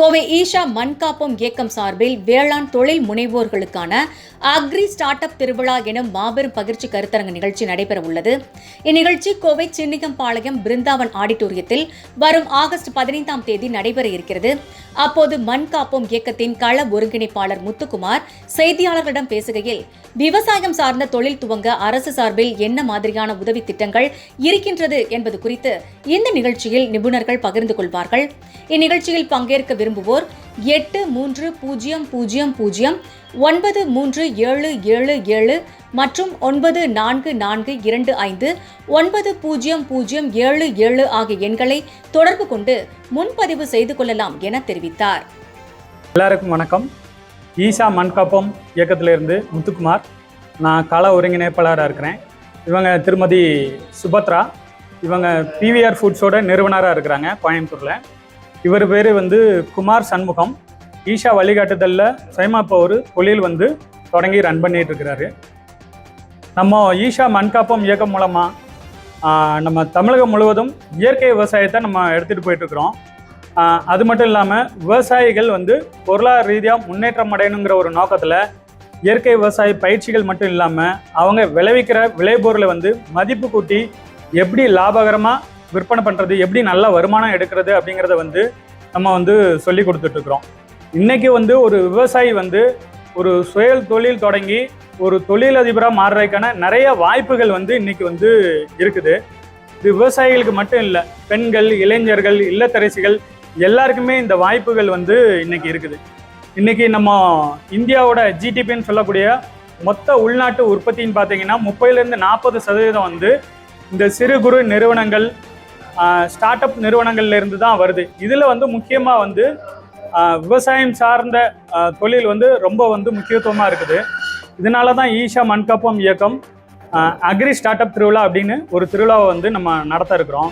கோவை ஈஷா மண்காப்பம் இயக்கம் சார்பில் வேளாண் தொழில் முனைவோர்களுக்கான அக்ரி ஸ்டார்ட் அப் திருவிழா எனும் மாபெரும் பகிர்ச்சி கருத்தரங்கு நிகழ்ச்சி நடைபெற உள்ளது. இந்நிகழ்ச்சி கோவை சின்னிகம்பாளையம் பிருந்தாவன் ஆடிட்டோரியத்தில் வரும் ஆகஸ்ட் பதினைந்தாம் தேதி நடைபெற இருக்கிறது. அப்போது மண்காப்போம் இயக்கத்தின் கள ஒருங்கிணைப்பாளர் முத்துக்குமார் செய்தியாளர்களிடம் பேசுகையில் விவசாயம் சார்ந்த தொழில் துவங்க அரசு சார்பில் என்ன மாதிரியான உதவி திட்டங்கள் இருக்கின்றது என்பது குறித்து இந்த நிகழ்ச்சியில் நிபுணர்கள் பகிர்ந்து கொள்வார்கள். இந்நிகழ்ச்சியில் பங்கேற்க விரும்புவோர் எட்டு மூன்று பூஜ்ஜியம் பூஜ்ஜியம் பூஜ்ஜியம் ஒன்பது மூன்று ஏழு ஏழு ஏழு மற்றும் ஒன்பது நான்கு நான்கு இரண்டு ஐந்து ஒன்பது பூஜ்ஜியம் பூஜ்ஜியம் ஏழு ஏழு ஆகிய எண்களை தொடர்பு கொண்டு முன்பதிவு செய்து கொள்ளலாம் என தெரிவித்தார். எல்லாருக்கும் வணக்கம். ஈஷா மண்காப்பம் இயக்கத்திலிருந்து முத்துக்குமார். நான் கள ஒருங்கிணைப்பாளராக இருக்கிறேன். இவங்க திருமதி சுபத்ரா. இவங்க பிவிஆர் ஃபுட்ஸோட நிறுவனராக இருக்கிறாங்க கோயம்புத்தூரில். இவர் பேர் வந்து குமார் சண்முகம். ஈஷா வழிகாட்டுதலில் சைமாப்பா ஒரு தொழில் வந்து தொடங்கி ரன் பண்ணிட்டு இருக்கிறாரு. நம்ம ஈஷா மண்காப்பம் இயக்கம் மூலமாக நம்ம தமிழகம் முழுவதும் இயற்கை விவசாயத்தை நம்ம எடுத்துகிட்டு போயிட்டுருக்குறோம் அது மட்டும் இல்லாமல் விவசாயிகள் வந்து பொருளாதார ரீதியாக முன்னேற்றம் அடையணுங்கிற ஒரு நோக்கத்தில் இயற்கை விவசாய பயிற்சிகள் மட்டும் இல்லாமல் அவங்க விளைவிக்கிற விளைபொருளை வந்து மதிப்பு கூட்டி எப்படி லாபகரமாக விற்பனை பண்ணுறது எப்படி நல்ல வருமானம் எடுக்கிறது அப்படிங்கிறத வந்து நம்ம வந்து சொல்லி கொடுத்துட்ருக்குறோம். இன்றைக்கி வந்து ஒரு விவசாயி வந்து ஒரு சுயல் தொழில் தொடங்கி ஒரு தொழிலதிபராக மாறுறதுக்கான நிறைய வாய்ப்புகள் வந்து இன்றைக்கி வந்து இருக்குது. இது விவசாயிகளுக்கு மட்டும் இல்லை பெண்கள் இளைஞர்கள் இல்லத்தரசிகள் எல்லாருக்குமே இந்த வாய்ப்புகள் வந்து இன்றைக்கி இருக்குது. இன்றைக்கி நம்ம இந்தியாவோட ஜிடிபின்னு சொல்லக்கூடிய மொத்த உள்நாட்டு உற்பத்தின்னு பார்த்தீங்கன்னா முப்பதுலேருந்து நாற்பது சதவீதம் வந்து இந்த சிறு குறு நிறுவனங்கள் ஸ்டார்ட் அப் நிறுவனங்கள்ல இருந்து தான் வருது. இதில் வந்து முக்கியமாக வந்து விவசாயம் சார்ந்த தொழில் வந்து ரொம்ப வந்து முக்கியத்துவமாக இருக்குது. இதனால தான் ஈஷா மண்கப்பம் இயக்கம் அக்ரி ஸ்டார்ட் அப் திருவிழா அப்படின்னு ஒரு திருவிழாவை வந்து நம்ம நடத்த இருக்கிறோம்.